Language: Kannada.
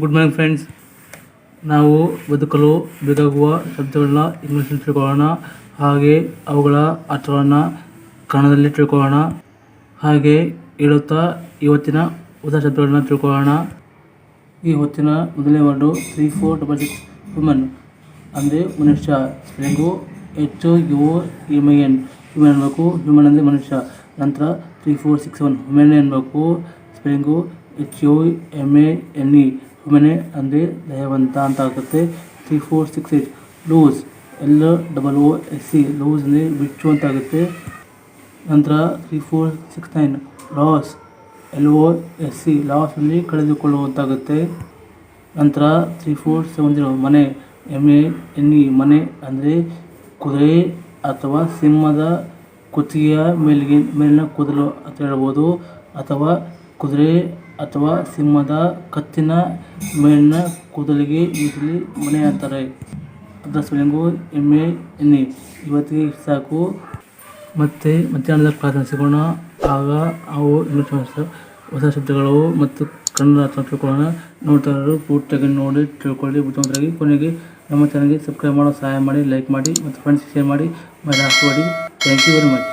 ಗುಡ್ ಮಾರ್ನಿಂಗ್ ಫ್ರೆಂಡ್ಸ್ ನಾವು ಬದುಕಲು ಬೇಕಾಗುವ ಶಬ್ದಗಳನ್ನ ಇಂಗ್ಲೀಷಲ್ಲಿ ತಿಳ್ಕೊಳ್ಳೋಣ. ಹಾಗೆ ಅವುಗಳ ಅರ್ಥಗಳನ್ನು ಕನ್ನಡದಲ್ಲಿ ತಿಳ್ಕೊಳ್ಳೋಣ. ಹಾಗೆ ಹೇಳುತ್ತಾ ಇವತ್ತಿನ ಹೊಸ ಶಬ್ದಗಳನ್ನ ತಿಳ್ಕೊಳ್ಳೋಣ. ಈ ಹೊತ್ತಿನ ಮೊದಲನೇ word three four double six human ಅಂದರೆ ಮನುಷ್ಯ. Spelling H U N human ಅನ್ಬೇಕು ಹ್ಯೂಮನ್ ಅಂದರೆ ಮನುಷ್ಯ. ನಂತರ three four six one human ಅನ್ಬೇಕು spelling H U M A N E humane ಅಂದರೆ ದಯವಂತ ಅಂತ ಆಗುತ್ತೆ three, four, six, eight. Loose. L, double, O, S, C. Loose ಅಂದರೆ ಬಿಚ್ಚು ಅಂತ ಆಗುತ್ತೆ ನಂತರ three, four, six, nine. Loss. L, O, S, C. Loss ಅಂದರೆ ಕಳೆದುಕೊಳ್ಳುವಂತಾಗುತ್ತೆ. ನಂತರ three, four, seven, zero. Mane. M, A, N, E. Mane ಅಂದರೆ ಕುದುರೆ ಅಥವಾ ಸಿಂಹದ ಕುತ್ತಿಗೆಯ ಮೇಲಿಗೆ, ಮೇಲಿನ ಕೂದಲು ಅಂತ ಹೇಳ್ಬೋದು. ಅಥವಾ ಕುದುರೆ ಅಥವಾ ಸಿಂಹದ ಕತ್ತಿನ ಮೇಲಿನ ಕೂದಲಿಗೆ ಈಜಲಿ ಮನೆ ಅಂತಾರೆ. ಅದರ spelling M A N E ಇವತ್ತಿಗೆ ಸಾಕು. ಮತ್ತು ಮಧ್ಯಾಹ್ನದ ಪ್ರಾರ್ಥನೆ ಸಿಗೋಣ. ಆಗ ಅವು ಹೊಸ ಶಬ್ದಗಳು ಮತ್ತು ಕನ್ನಡ ತಿಳ್ಕೊಳ್ಳೋಣ. ನೋಡ್ತಾರರು ಪೂರ್ತಿಯಾಗಿ ನೋಡಿ ತಿಳ್ಕೊಳ್ಳಿ. ಬುದ್ಧಿವಂತರಾಗಿ ಕೊನೆಗೆ ನಮ್ಮ ಚಾನಲ್ಗೆ ಸಬ್ಸ್ಕ್ರೈಬ್ ಮಾಡೋ ಸಹಾಯ ಮಾಡಿ ಲೈಕ್ ಮಾಡಿ ಮತ್ತು ಫ್ರೆಂಡ್ಸ್ ಶೇರ್ ಮಾಡಿ. ಹಾಕಬೇಡಿ ಥ್ಯಾಂಕ್ ಯು ವೆರಿ ಮಚ್